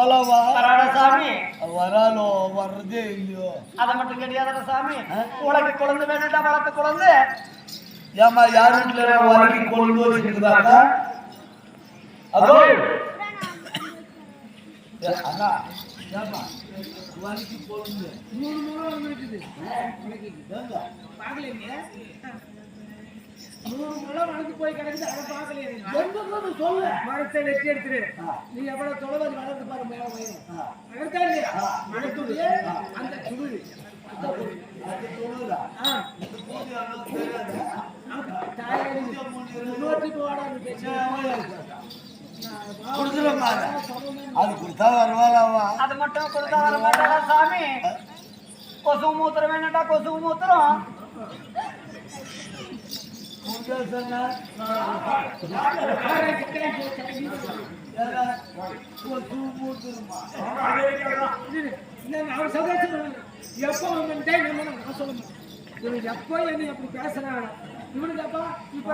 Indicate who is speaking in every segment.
Speaker 1: வராடா சாமி?
Speaker 2: வராலோ வர்றதே இல்லையோ.
Speaker 1: அதை மட்டும் கிடையாதுடா சாமி? உனக்கு குழந்தை வேணும்டா வளர்த்த குழந்தை.
Speaker 2: ஏமா யார் வீட்டுல வரைக்கும் கொண்டு அதோ. அண்ணா
Speaker 3: மூணு இருக்குது
Speaker 2: ஏங்க?
Speaker 3: போய் கிடக்குது அதை பார்க்கலையே
Speaker 2: எங்க சொல்லு
Speaker 3: மரத்தை வெட்டி எடுத்துரு நீ எவ்வளவு தொலைவது வளர்ந்து பாரு மேல வயிறு வளர்த்தா இல்லையா அந்த
Speaker 2: அது கொடுத்தா
Speaker 1: அது மட்டும் கொடுத்தா வர சாமி? கொசு மூத்திரம் என்னடா கொசு மூத்திரம்
Speaker 2: முருகேசனா கொசு மூத்துருமா
Speaker 3: இது, நான் அவர். எப்போ வந்துட்டே நம்ம நான் இவன் எப்போ என்னை அப்படி பேசுறாங்க இவனுக்கு அப்பா இப்போ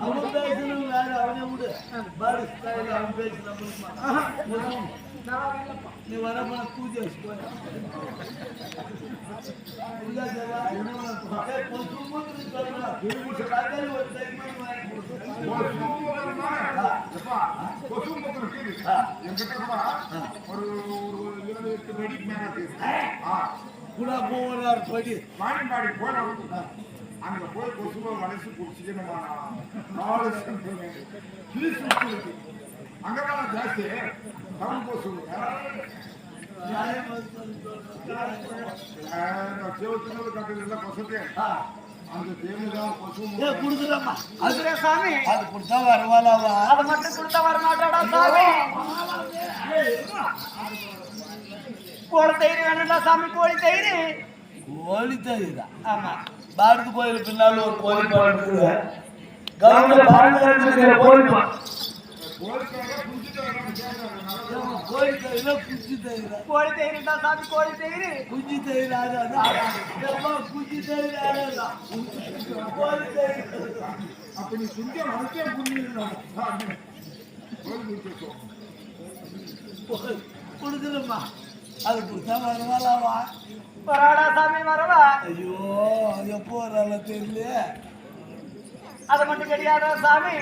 Speaker 2: அவன் பேசணும் வேற அவனை விடு பாரு அவன் நம்மளுக்குமா
Speaker 3: ஆஹா,
Speaker 4: அங்க போய் கொசுவ மனசு குடிச்சுக்கணுமா நாலு பீஸ் அங்கதான் ஜாஸ்தி. அந்த தேவைதான்
Speaker 2: குடுக்குறேம்மா. அது
Speaker 1: அதுரே சாமி.
Speaker 2: அது கொடுத்தா வருவாளாவா?
Speaker 1: அதை மட்டும் கொடுத்தா வர மாட்டாடா சாமி. கோழி தயிர் வேணும்டா சாமி கோழி தயிர்.
Speaker 2: கோழி தயிரா?
Speaker 1: ஆமா.
Speaker 2: பாரதி கோயில் பின்னால ஒரு கோழி கவர்மெண்ட் பாரதி கோழி கோழி தயிரா குச்சி தயிரா
Speaker 1: கோழி தயிர்டா சாமி கோழி தயிர்
Speaker 2: குச்சி தயிர் ஆகாதா ஏம்மா, தயிர் ஆகாதா கோழி தயிர்
Speaker 4: அப்ப நீ குஞ்ச
Speaker 2: அது கொடுத்தா வருவாளாவா
Speaker 1: வராடா சாமி வரவா
Speaker 2: ஐயோ எப்போ தெரியல
Speaker 1: மட்டும் கிடையாதா சாமி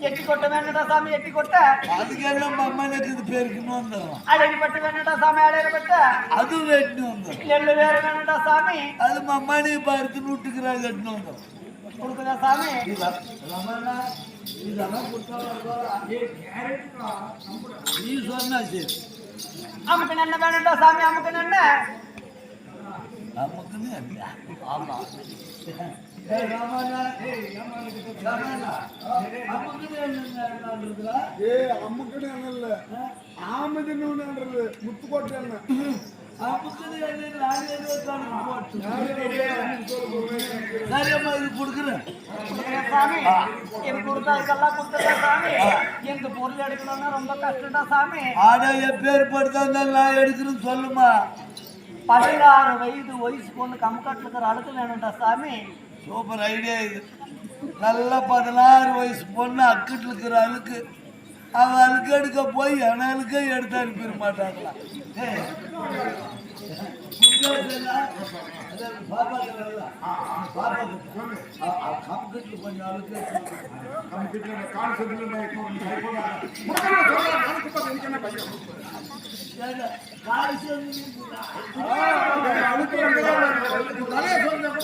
Speaker 1: எட்டி கொட்டை வேணும்டா சாமி எட்டி கொட்டை.
Speaker 2: அதுக்கு என்ன அம்மனுக்கு பேருக்குன்னு வந்துடும்
Speaker 1: அடடி பட்டு வேணும்டா சாமி அடையிற பட்டு.
Speaker 2: அதுவும் வெட்டின்னு வந்துடும்
Speaker 1: நெல்லு வேற வேணும்டா சாமி.
Speaker 2: அது மம்மானி பருத்துன்னு விட்டுக்கிறாங்க கட்டின்னு வந்துடும்
Speaker 1: கொடுக்குதா சாமி?
Speaker 2: இதெல்லாம்? நீ சொன்னா சரி.
Speaker 1: வேணும்டா சாமி
Speaker 2: நமக்குன்னு? ஆமா. ஏய், ராமண்ணா,
Speaker 4: ஏ அம்முக்குன்னு என்ன இல்ல ஆமதுன்னு ஒண்ணுன்றது முத்துக்கோட்டை என்ன
Speaker 2: நமக்குன்னு என்ன நானே சரியம்மா, இது கொடுக்குறேன்.
Speaker 1: சாமி எனக்கு கொடுத்தா இதெல்லாம் கொடுத்துருக்கா சாமி எங்க பொருள் எடுக்கணும்னா ரொம்ப கஷ்டம்டா சாமி
Speaker 2: ஆனா என் பேர் படுத்தா இருந்தாலும் நான் எடுக்கிறேன்னு சொல்லுமா
Speaker 1: பதினாறு வயது வயசு பொண்ணு கம்கட்டில் இருக்கிற அழுக்கு வேணும்டா சாமி
Speaker 2: சூப்பர் ஐடியா இது நல்ல பதினாறு வயசு பொண்ணு அக்கிட்டு இருக்கிற அழுக்கு அவன் அழுக்கு எடுக்க போய் என அழுக்க எடுத்து அனுப்பிட மாட்டாங்களா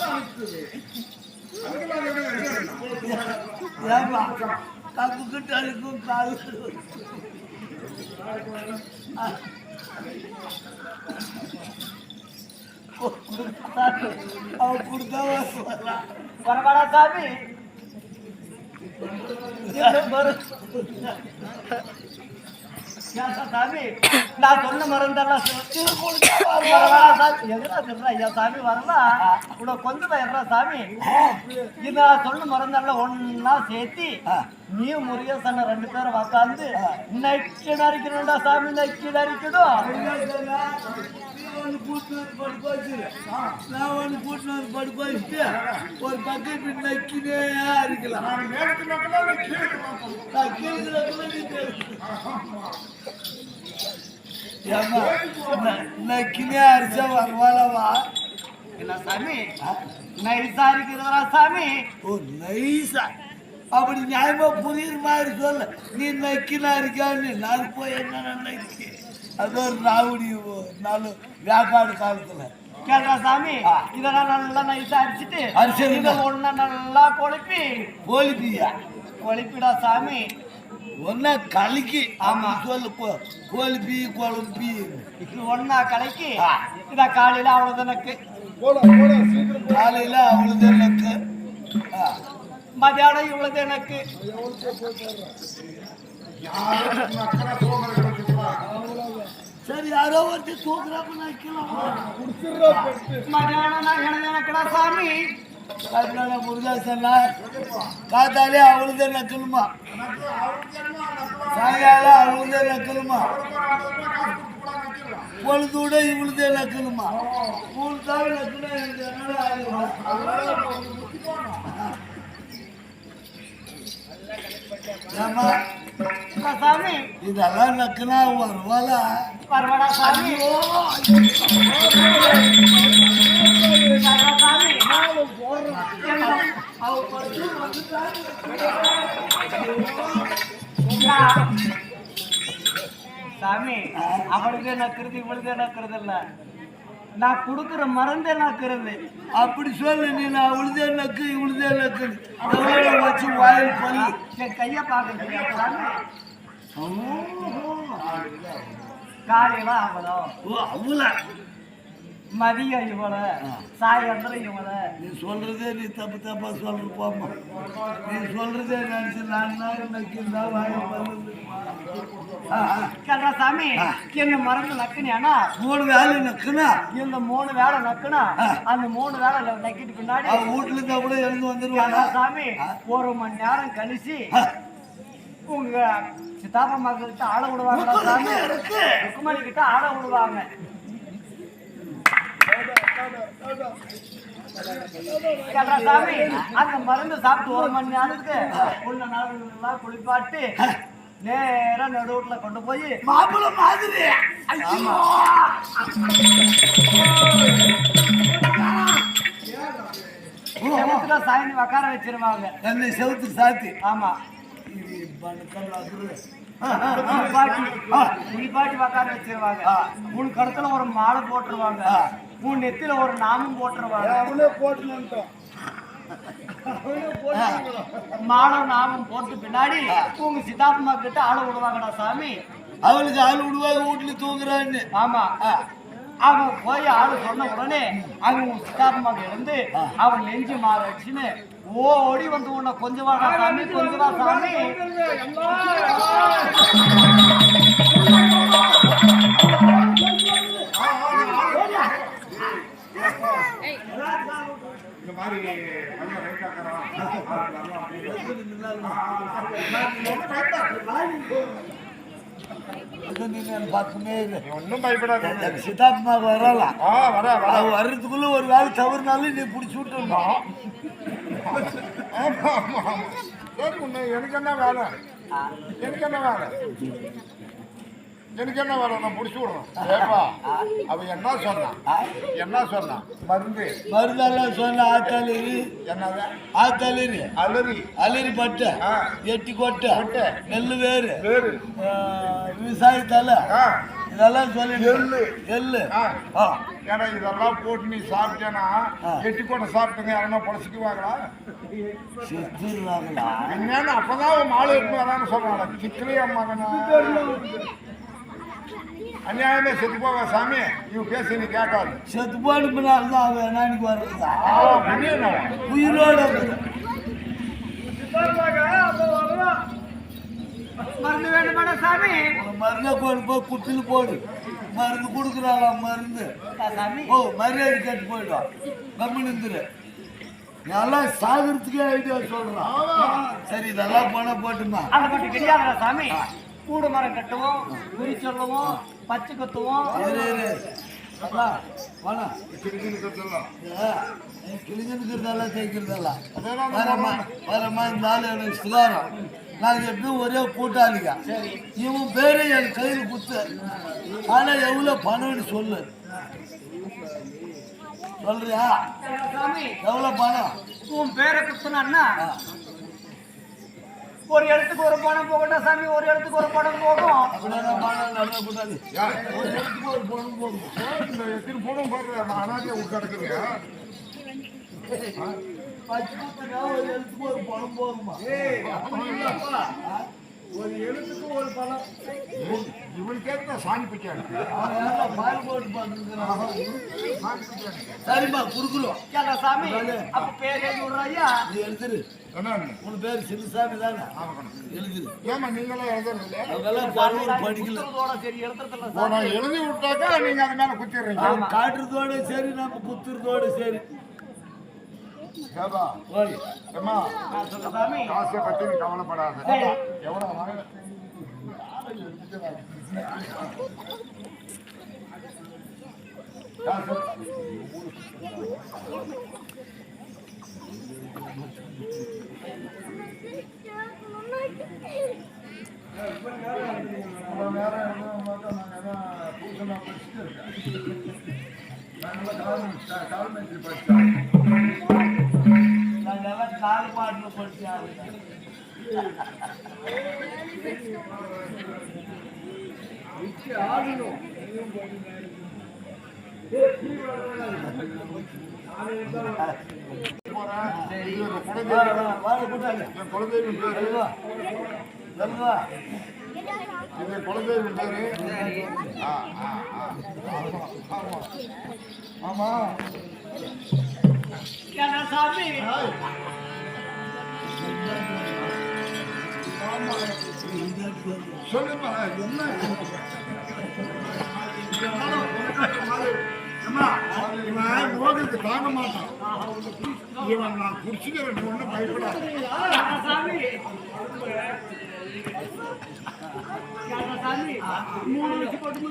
Speaker 2: அழுக்கு எடுத்து
Speaker 4: நம்ம கால் செத்துல
Speaker 1: சாமி என்ன சாமி நான் சொன்ன மருந்தெல்லாம் வரவாடா சாமி எங்கடா சொல்றா? ஐயா சாமி வரலாம் கூட கொஞ்சம் எங்கடா சாமி? இது நான் சொன்ன மருந்தெல்லாம் ஒண்ணா சேர்த்து நீயும் முருகேசன் ரெண்டு பேரும் உக்காந்து நக்கி நரிக்கணும்டா சாமி நக்கி
Speaker 2: நீ வந்து வச்சு நான் ஒன்று கூட்டினு வந்து படுக்க வச்சுட்டு ஒரு பக்கம் இப்படி நக்கினே இருக்கலாம்
Speaker 4: நீ
Speaker 2: நீ ந- நக்கினே அரிச்சா வருவாளவா
Speaker 1: என்ன சாமி? நைசா இருக்கிறதா சாமி?
Speaker 2: ஓ நைஸா. அப்படி நியாயமா புரியுற மாதிரி சொல்ல. நீ நக்கினா இருக்கான்னு நான் போய் என்ன நக்கி? அது ஒரு ராவடி நாலு வியாபார காலத்துல.
Speaker 1: கேட்டா சாமி இதெல்லாம் நல்லா நைசா அடிச்சிட்டு. இதை ஒண்ணு நல்லா கொழுப்பி.
Speaker 2: போலிப்பியா
Speaker 1: கொழுப்பிடா சாமி.
Speaker 2: ஒன்னா கலக்கி. ஆமா. சொல்லு கோழிப்பி குழம்பி
Speaker 1: இது ஒண்ணா கலக்கி இத காலையில அவ்வளவு எனக்கு
Speaker 4: போடா, போடா, சீக்கிரம் போ.
Speaker 2: காலையில ஆ.
Speaker 1: மதியானம் இவ்வளவு எனக்கு.
Speaker 2: சரி யாரோ ஒருத்தர் தூக்குறாப்ப நக்கலாம்?
Speaker 4: குடிச்சிடுறா
Speaker 1: மதியானம் நான் எனக்கு சாமி?
Speaker 2: அதனால முருகாசன்னா காத்தாலே அவளுதே நக்கணுமா சாயங்காலம் அவளுதே நக்கணுமா பொழுதோட இவளுதே நக்கணுமா மூணு நக்கணும் எனக்கு என்னடா ஆகும்? ஏம்மா,
Speaker 1: என்ன சாமி.
Speaker 2: இதெல்லாம் நக்குனா வருவாளா?
Speaker 1: பரவாடா சாமி. சாமி அவளுக்கு நக்கிறது இவளுக்கு நக்கிறது இல்ல நான் கொடுக்குற மருந்தே நக்குறது
Speaker 2: அப்படி சொல்லு நீ நான் உழுதே நக்கு உழுதே நக்கு வச்சு வாயில் பண்ணி
Speaker 1: என் கையை பார்க்க காலையில அவ்வளோ
Speaker 2: ஓ அவ்வளோ
Speaker 1: மதியம் இவ்வளோ சாயந்தரம் இவ்வளோ
Speaker 2: நீ சொல்றதே நீ தப்பு தப்பா சொல்ற போமா நீ சொல்றதே நினைச்சு நான் நேரம் நக்கிருந்தா வாயில் பல்லு ஆ, ஆ.
Speaker 1: கேட்டா சாமி என்ன மருந்து நக்குனியானா?
Speaker 2: மூணு வேலை நக்குனா?
Speaker 1: இந்த மூணு வேலை நக்குனா அந்த மூணு வேலை நக்கிட்டு பின்னாடி
Speaker 2: வீட்டுல இருந்தா கூட எழுந்து வந்துருவாங்க
Speaker 1: சாமி ஒரு மணி நேரம் கழிச்சு உங்க சித்தாப்பா மகிழ்ச்சி ஆள விடுவாங்க சாமி? ருக்குமணி கிட்ட ஆள விடுவாங்க. சாமி? அந்த மருந்து சாப்பிட்டு ஒரு மணி நேரத்துக்கு உள்ள நல்லா குளிப்பாட்டு நேரா நடுவுட்ல கொண்டு போய்
Speaker 2: மாப்பிள்ள மாதிரி.
Speaker 1: சாய்ந்து உக்கார வச்சிருவாங்க.
Speaker 2: என்னை செவுத்துக்கு சாத்தி.
Speaker 1: ஆமா. குளிப்பாட்டி குளிப்பாட்டி உக்கார வச்சிருவாங்க. உன் கழுத்துல ஒரு மாலை போட்டுருவாங்க. உன் நெத்தில ஒரு நாமம் போட்டுருவாங்க
Speaker 4: அவனே போட்டுனுட்டான்.
Speaker 1: மாலை நாமம் போட்டு பின்னாடி உங்க சித்தாத்மா கிட்ட ஆள விடுவாங்கடா சாமி.
Speaker 2: அவளுக்கு ஆள் விடுவாங்க வீட்டுல தூங்குறான்னு.
Speaker 1: ஆமா. அவன் போய் ஆளு சொன்ன உடனே அவன் உன் சித்தாத்மா இருந்து அவன் நெஞ்சு மாற வச்சுன்னு ஓடி வந்து உன்னை கொஞ்சம் வாடா சாமி கொஞ்சம் சாமி.
Speaker 4: இந்த மாதிரி ரைட் ஆக்குறான்.
Speaker 2: நீ நான் வரலாம்
Speaker 4: ஆ வர வர
Speaker 2: வர்றதுக்குள்ள ஒரு வேலை தவறுனாலும் நீ பிடிச்சி விட்டுருணும்
Speaker 4: எனக்கு என்ன வேலை எனக்கு என்ன வேலை எனக்கு என்ன வேலை? நான் பிடிச்சி விடணும். ஏப்பா அவன் என்ன சொன்னான்? என்ன சொன்னான்? மருந்து.
Speaker 2: மருந்தெல்லாம் சொன்ன ஆத்தாளி.
Speaker 4: என்னது?
Speaker 2: ஆத்தாளி.
Speaker 4: அலறி.
Speaker 2: அலறி பட்டை. எட்டி கொட்டை.
Speaker 4: கொட்டை.
Speaker 2: நெல்லு வேறு.
Speaker 4: வேறு.
Speaker 2: விவசாய தலை
Speaker 4: ஆ.
Speaker 2: இதெல்லாம் சொல்லி.
Speaker 4: எள்ளு.
Speaker 2: எள்ளு.
Speaker 4: ஏன்னா இதெல்லாம் போட்டு நீ சாப்பிட்டேன்னா. எட்டி போட்ட சாப்பிட்டுங்க யாருன்னா பொழைச்சிக்குவாங்களா?
Speaker 2: செத்துருவாங்களா?
Speaker 4: என்னன்னு அப்பதான் மாலை எடுத்து வரான்னு சொல்றாங்க சிக்கலே அம்மா அநியாயமே செத்து போவா சாமி. இவன் பேசி நீ கேட்காது.
Speaker 2: செத்து போனதுனால தான் அவன் என்னன்னு வர்றதா? உயிரோட.
Speaker 1: மருந்து வேணுமாடா சாமி?
Speaker 2: மருந்தை கொண்டு போய் குட்டில் போடு. மருந்து கொடுக்குறாளா மருந்து? ஓ மரியாதை கட்டு போயிடும் கம்முன்னு இருந்துரு. நல்லா சாகிறதுக்கே ஐடியா சொல்றான் சரி இதெல்லாம் போனா போட்டுமா.
Speaker 1: சாமி. கூடு மரம் கட்டுவோம் குறி சொல்லுவோம் பச்சை குத்துவோம்
Speaker 2: இரு, இரு. அப்பா, வாடா.
Speaker 4: கிழிக்கிறதெல்லாம்.
Speaker 2: ஏ, நீ கிழிஞ்சிருக்கிறதெல்லாம் தேய்க்கிறதெல்லாம்
Speaker 4: அதெல்லாம்
Speaker 2: வரமா வரமா இந்த ஆள் எனக்கு சுகாரம் நாங்கள் எப்பயும் ஒரே கூட்டாளிங்க. இவன் பேரு என் கையில் குத்து. ஆனா எவ்வளோ பணம்னு சொல்லு. சொல்றியா? எவ்வளோ பணம்?
Speaker 1: உன் பேரை குத்துனா ஒரு இடத்துக்கு ஒரு பணம் போகட்டும் சாமி ஒரு இடத்துக்கு ஒரு பணம் போகும்?
Speaker 2: ஒரு
Speaker 3: எழுத்துக்கு ஒரு பணம்
Speaker 4: இவனுக்கு ஏத்த சாணி பிச்சை எடுக்கு.
Speaker 2: அவன் யாரோ பால் போட்டு பார்த்துக்கிறான்
Speaker 4: சாணி பிச்சை எடுக்கு.
Speaker 2: சரிம்மா குறுக்குறோம்
Speaker 1: ஏண்டா சாமி அப்ப பேர் எழுதி விடுற ஐயா
Speaker 2: நீ எழுதுரு
Speaker 4: என்ன
Speaker 2: உன் பேர் சிறுசாமி தானே?
Speaker 4: ஏம்மா நீங்களும் எழுதணும் இல்லையா?
Speaker 2: அதெல்லாம் பரவாயில்ல படிக்கல.
Speaker 4: நான் எழுதி விட்டாக்கா நீங்க அது மேல குத்திடுறீங்க?
Speaker 2: அவன் காட்டுறதோட சரி நம்ம குத்துறதோட சரி.
Speaker 4: காசை பத்தி நீ கவலைப்படாத. எவ்வளவு வாங்க காசு. இவ்வளவு நேரம் எழுதும் போது நாங்க எல்லாம் டியூஷனா படிச்சுட்டு இருக்கேன். நாங்கெல்லாம் காலேஜ்
Speaker 2: கால் பாட்டில் படிச்சாங்க
Speaker 4: போறேன். இது
Speaker 2: கூட்டாளி
Speaker 4: என் குலதெய்வம் பேரு. இது குலதெய்வம் பேரு. ஆ, ஆ, ஆ. ஆமா,
Speaker 1: சாமி
Speaker 4: சொல்லுமா என்ன? இவன் ரோகிக்கு தாங்க மாட்டான் இவன் நான் குடிச்சுக்கிறேன் ஒன்றும் பயப்படாது
Speaker 1: ஏண்டா சாமி ஏண்டா சாமி மூணு வச்சு போட்டு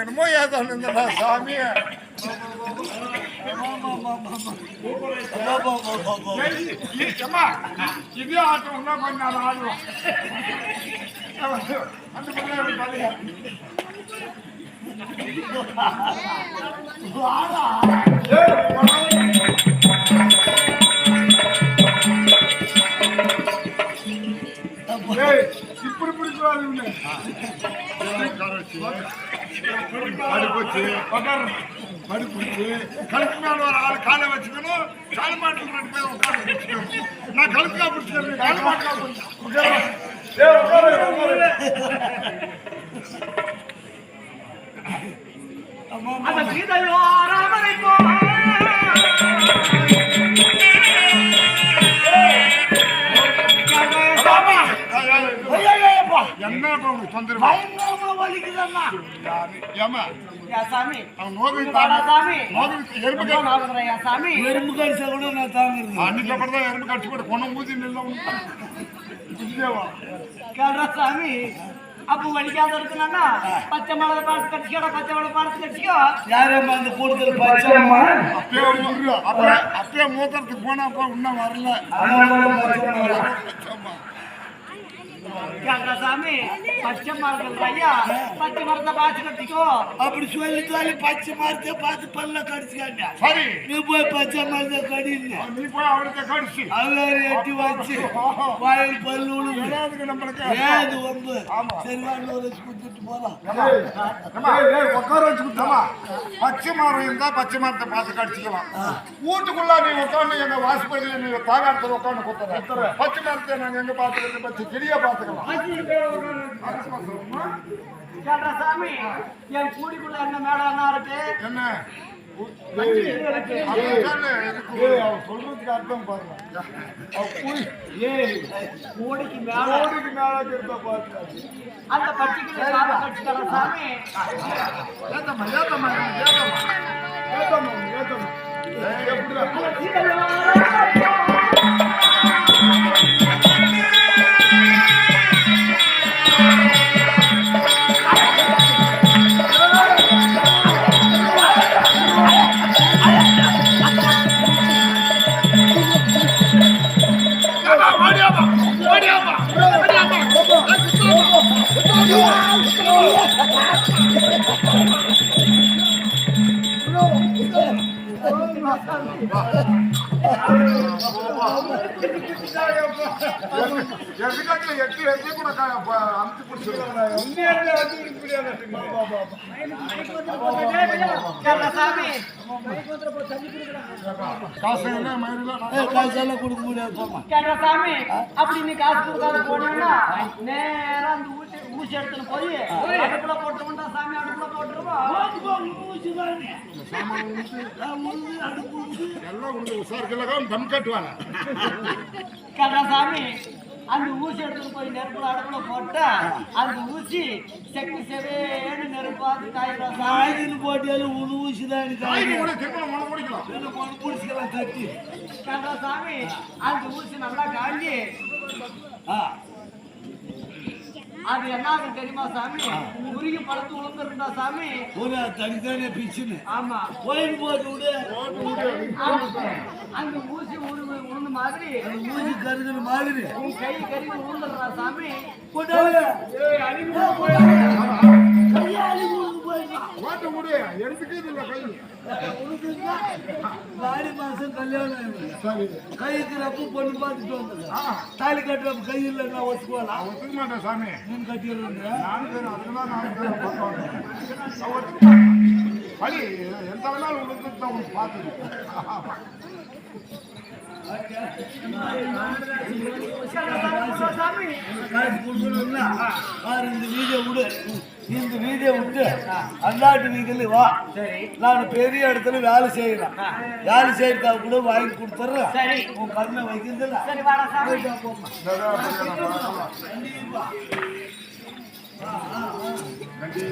Speaker 4: என்னமோ ஏதோ இருந்தடா சாமி இதே ஆட்டம் தான் கொஞ்ச நாள் ஆடுவோம். அந்த பிள்ளை பாருங்க ஏய், இப்படி பிடிக்கூடாது இவனை. அடுப்பூச்சி, அடுப்பூச்சி. கழுத்து மேல ஒரு ஆள் காலை வச்சுக்கணும் கால் மாட்டில் ரெண்டு பேரும் உட்கார்ந்து பிடிச்சுக்கணும். நான் கழுத்துக்கா பிடிச்சிக்கிறேன் கால் ஏம்மா,
Speaker 1: யா சாமி.
Speaker 4: அவன் நோக்கு
Speaker 1: சாமி.
Speaker 4: நோக்கு எறும்பு
Speaker 1: சாமி.
Speaker 2: எறும்பு கடிச்சா கூட நான் தாங்குறது
Speaker 4: அன்னைக்கு அப்புறம் தான் எறும்பு கடிச்சு கொண்டு நில்ல
Speaker 1: சாமி. அப்ப வலிக்காத இருக்கணும்னா பச்சை மலை பார்த்து கடிச்சிக்கோ பச்சை மலை பார்த்து கடிச்சிக்கோ.
Speaker 2: யாரம்மா அந்த கூடுதல் பச்சைம்மா
Speaker 4: அப்பயே அப்பயே அப்பயே மூத்தறதுக்கு போனாப்பா இன்னும் வரல.
Speaker 2: அதான் பச்சைம்மா
Speaker 1: கேட்டா சாமி? பச்சை மரத்தில் ஐயா பச்சை மரத்தை பார்த்து கட்டிக்கோ
Speaker 2: அப்படி சொல்லி சொல்லி பச்சை மரத்தை பார்த்து பல்ல கடிச்சுக்காங்க
Speaker 4: சரி.
Speaker 2: நீ போய் பச்சை மரத்தை கடின்னு
Speaker 4: நீ போய் அவளுக்கு கடிச்சு.
Speaker 2: அவர் எட்டி வச்சு வாயில் பல்லு விழுந்து
Speaker 4: நம்மளுக்கு.
Speaker 2: ஏது ஒரு வச்சு கொடுத்துட்டு போலாம்.
Speaker 4: உட்கார பச்சை மரம் இருந்தா பச்சை மரத்தை பார்த்து கடிச்சுக்கலாம். வீட்டுக்குள்ள நீ உட்காந்து எங்க வாசப்படியில நீ தாகாரத்தில் உட்காந்து குத்துற பச்சை மரத்தை நாங்க எங்க பார்த்துக்கிறது பச்சை செடியை பார்த்துக்கலாம்
Speaker 1: கேட்டா சாமி என் கூடிக்குள்ள என்ன மேடம் இருக்கு?
Speaker 4: என்ன?
Speaker 1: இருக்கு.
Speaker 4: இருக்கு.
Speaker 2: சொல்றதுக்கு அர்த்தம் பாருங்க.
Speaker 1: கூடிக்கு மேல.
Speaker 2: கோடிக்கு மேல இருந்தா பாத்துக்காது
Speaker 1: அந்த கடிச்சுக்கிறா சாமி.
Speaker 4: ஏத்தம்மா ஏத்தம்மா ஏத்தம்மா.
Speaker 2: ஏத்தம்மா ஏத்தம்மா. எப்படிடா?
Speaker 4: எட்டு கூட
Speaker 1: சாமி
Speaker 4: காசு
Speaker 2: காசெல்லாம் கொடுக்க முடியாது
Speaker 1: சாமி அப்படி நீ காசு கொடுக்காத போனீங்கன்னா நேரா அந்த ஊசி ஊசி எடுத்துன்னு போய் அடுப்புல போட்டுருவோம்டா சாமி அடுப்புல போட்டுருவோம்
Speaker 4: எல்லாம் உங்களுக்கு உசாருக்கு தம் கட்டுவாங்க.
Speaker 1: சாமி அந்த ஊசி எடுத்துட்டு போய் நெருப்புல அடுப்புல போட்டா அந்த ஊசி செக்கு செவேன்னு நெருப்பாது காயிடும் சாமி
Speaker 2: ஆயுதம் போட்டியாலும் உணவு ஊசி தான் பிடிச்சிக்கலாம் தட்டி
Speaker 1: கேட்டா சாமி அந்த ஊசி நல்லா காஞ்சி.
Speaker 2: ஆ.
Speaker 1: அது என்ன ஆகும் தெரியுமா சாமி? உருகி படுத்து விழுந்துருந்தா சாமி?
Speaker 2: ஒரு தனித்தனியா பிச்சுன்னு.
Speaker 1: ஆமா.
Speaker 2: போயிட்டு போட்டு விடு
Speaker 1: அந்த- ஊசி உரு உருண்டு மாதிரி.
Speaker 2: ஊசி கருகிற மாதிரி.
Speaker 1: உன் கை கறி உருந்துடுறா சாமி.
Speaker 2: போட்டாங்க
Speaker 4: ஓட்ட முடி எடுத்துக்கிறது இல்லை கை
Speaker 2: ஆடி மாசம் கல்யாணம் ஆயிடுது. கைக்கிறப்ப பொண்ணு பார்த்துட்டு வந்தது. தாலி கட்டுறப்ப கை இல்லை நான் ஒத்துக்குவேன்
Speaker 4: ஒத்துக்க மாட்டேன் சாமி.
Speaker 2: நீங்க கட்டிடுறேன்
Speaker 4: நானும் பேரும் அதுக்குதான் நானும் பேரும் பார்த்தோம் நான் ஒத்துக்க மாட்டேன். வலி எந்த வேணாலும் உங்களுக்கு தான் உங்களுக்கு பார்த்தது
Speaker 1: சாமி
Speaker 2: இந்த வீடியோ விடு இந்த வீடியோ விட்டு அந்தாட்டு வீக்கலி வா நான் பெரிய இடத்துல வேலை செய்யறேன் வேலை செய்யறதா கூட வாங்கி கொடுத்துட்றேன் உன் கண்ணை வைக்கிறதில்ல
Speaker 4: நன்றி